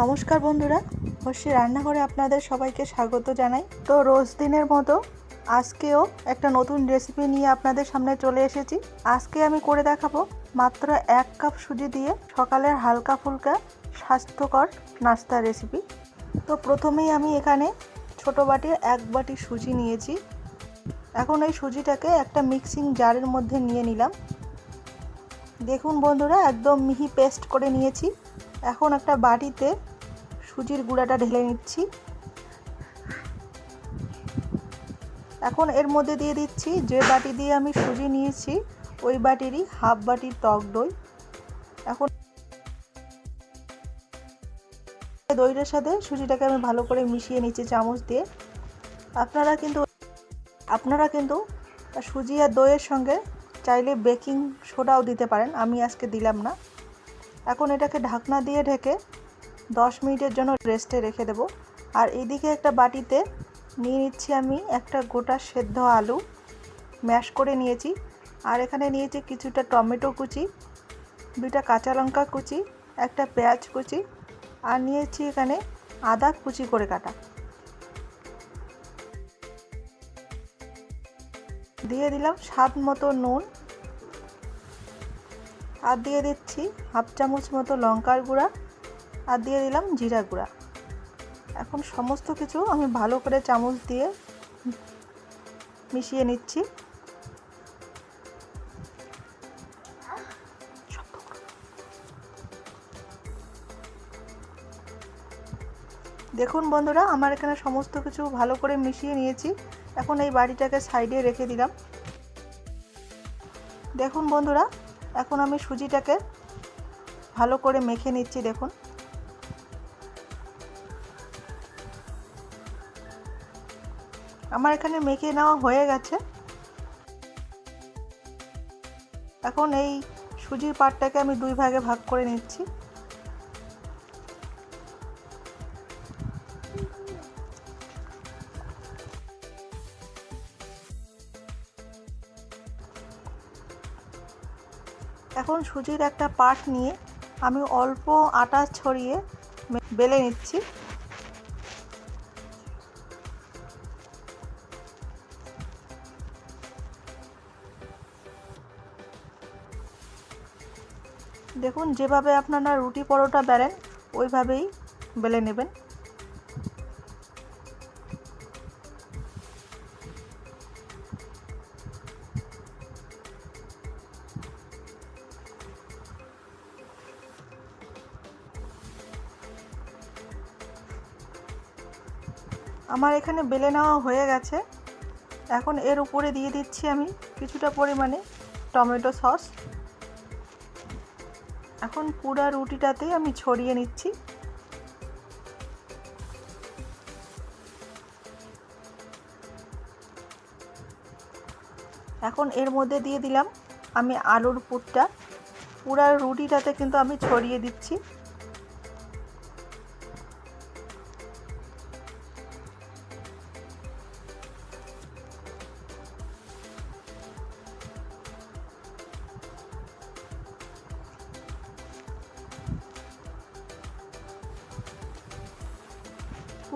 নমস্কার বন্ধুরা হর্ষি রান্নাঘরে আপনাদের সবাইকে স্বাগত জানাই। তো রোজ দিনের মতো আজকেও একটা নতুন রেসিপি নিয়ে আপনাদের সামনে চলে এসেছি। আজকে আমি করে দেখাবো মাত্র এক কাপ সুজি দিয়ে সকালের হালকা ফুলকা স্বাস্থ্যকর নাস্তা রেসিপি তো প্রথমেই আমি এখানে ছোট বাটির এক বাটি সুজি নিয়েছি। এখন এই সুজিটাকে একটা মিক্সিং জারের মধ্যে নিয়ে নিলাম। দেখুন বন্ধুরা, একদম মিহি পেস্ট করে নিয়েছি। এখন একটা বাটিতে সুজির গুঁড়াটা ঢেলে নিচ্ছি। এখন এর মধ্যে দিয়ে দিচ্ছি যে বাটি দিয়ে আমি সুজি নিয়েছি, ওই বাটিরই হাফ বাটির টক দই। এখন দইটার সাথে সুজিটাকে আমি ভালো করে মিশিয়ে নিচ্ছি চামচ দিয়ে। আপনারা কিন্তু আপনারা কিন্তু সুজি আর দইয়ের সঙ্গে চাইলে বেকিং সোডাও দিতে পারেন, আমি আজকে দিলাম না। এখন এটাকে ঢাকনা দিয়ে ঢেকে দশ মিনিটের জন্য রেস্টে রেখে দেব। আর এইদিকে একটা বাটিতে নিয়ে নিচ্ছি আমি একটা গোটা সেদ্ধ আলু, ম্যাশ করে নিয়েছি। আর এখানে নিয়েছি কিছুটা টমেটো কুচি, দুইটা কাঁচা লঙ্কা কুচি, একটা পেঁয়াজ কুচি, আর নিয়েছি এখানে আদা কুচি করে কাটা। দিয়ে দিলাম স্বাদ মতো নুন আর দিয়ে দিচ্ছি হাফ চামচ মতো লঙ্কার গুঁড়া আর দিয়ে দিলাম জিরা গুঁড়া। এখন সমস্ত কিছু আমি ভালো করে চামচ দিয়ে মিশিয়ে নিচ্ছি। দেখুন বন্ধুরা, আমার এখানে সমস্ত কিছু ভালো করে মিশিয়ে নিয়েছি। এখন এই বাড়িটাকে সাইডে রেখে দিলাম। দেখুন বন্ধুরা এখন আমি সুজিটাকে ভালো করে মেখে নিচ্ছি, দেখুন। আমার এখানে মেখে নেওয়া হয়ে গেছে। এখন এই সুজির পাটটাকে আমি দুই ভাগে ভাগ করে নিচ্ছি। এখন সুজির একটা পাট নিয়ে আমি অল্প আটা ছড়িয়ে বেলে নিচ্ছি। দেখুন, যেভাবে আপনারা রুটি পরোটা বেলেন, ওইভাবেই বেলে নেবেন। আমার এখানে বেলে নেওয়া হয়ে গেছে। এখন এর উপরে দিয়ে দিচ্ছি আমি কিছুটা পরিমাণে টমেটো সস। এখন পুরা রুটিটাতেই আমি ছড়িয়ে নিচ্ছি। এখন এর মধ্যে দিয়ে দিলাম আমি আলুর পুরটা। পুরা রুটিটাতে কিন্তু আমি ছড়িয়ে দিচ্ছি।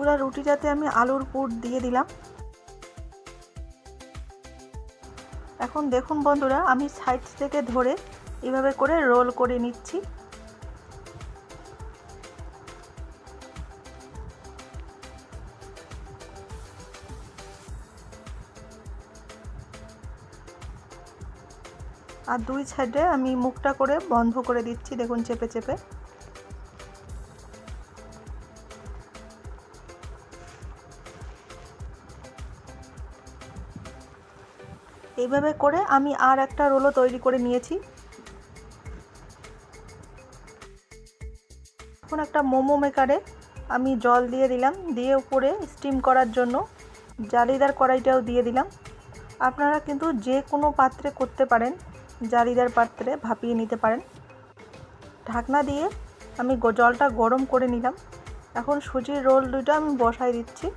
পুরো রুটিটাতে আমি আলুর পুর দিয়ে দিলাম। এখন দেখুন বন্ধুরা, আমি সাইড থেকে ধরে এভাবে করে রোল করে নিচ্ছি। আর দুই সাইডে আমি মুখটা করে বন্ধ করে দিচ্ছি, দেখুন চেপে চেপে। এইভাবে করে আমি আর একটা রোলও তৈরি করে নিয়েছি। এখন একটা মোমো মেকারে আমি জল দিয়ে দিলাম, দিয়ে উপরে স্টিম করার জন্য জালিদার কড়াইটাও দিয়ে দিলাম। আপনারা কিন্তু যে কোনো পাত্রে করতে পারেন, জালিদার পাত্রে ভাপিয়ে নিতে পারেন। ঢাকনা দিয়ে আমি জলটা গরম করে নিলাম। এখন সুজির রোল দুটো আমি বসাই দিচ্ছি।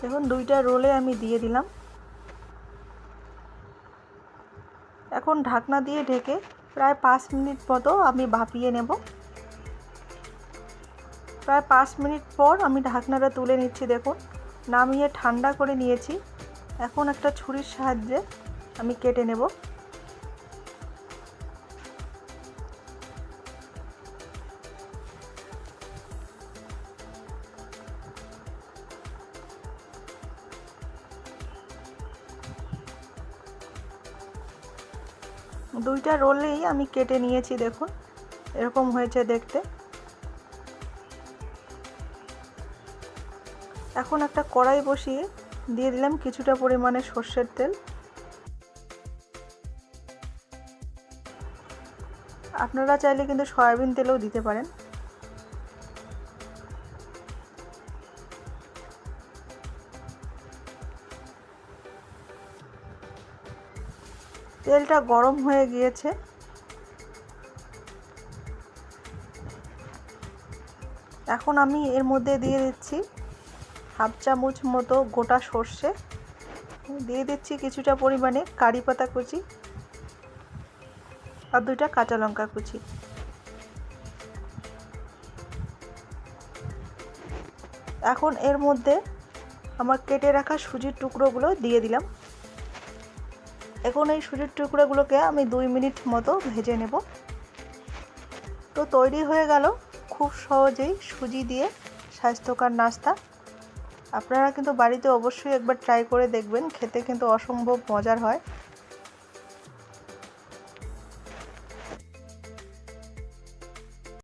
দেখুন, দুইটা রোলে আমি দিয়ে দিলাম। এখন ঢাকনা দিয়ে ঢেকে প্রায় পাঁচ মিনিট মতো আমি ভাপিয়ে নেব। প্রায় পাঁচ মিনিট পর আমি ঢাকনাটা তুলে নিচ্ছি, দেখুন। নামিয়ে ঠান্ডা করে নিয়েছি। এখন একটা ছুরির সাহায্যে আমি কেটে নেব। দুইটা রোলেই আমি কেটে নিয়েছি, দেখুন। এরকম হয়েছে দেখতে। এখন একটা কড়াই বসিয়ে দিয়ে দিলাম কিছুটা পরিমাণে সর্ষের তেল। আপনারা চাইলে কিন্তু সয়াবিন তেলও দিতে পারেন। তেলটা গরম হয়ে গিয়েছে। এখন আমি এর মধ্যে দিয়ে দিচ্ছি হাফ চামচ মতো গোটা সর্ষে। দিয়ে দিচ্ছি কিছুটা পরিমাণে কারি পাতা কুচি আর দুইটা কাঁচা লঙ্কা কুচি। এখন এর মধ্যে আমার কেটে রাখা সুজির টুকরোগুলো দিয়ে দিলাম। এখন এই সুজির টুকরোগুলোকে আমি দুই মিনিট মতো ভেজে নেব। তো তৈরি হয়ে গেল খুব সহজেই সুজি দিয়ে স্বাস্থ্যকর নাস্তা। আপনারা কিন্তু বাড়িতে অবশ্যই একবার ট্রাই করে দেখবেন, খেতে কিন্তু অসম্ভব মজার হয়।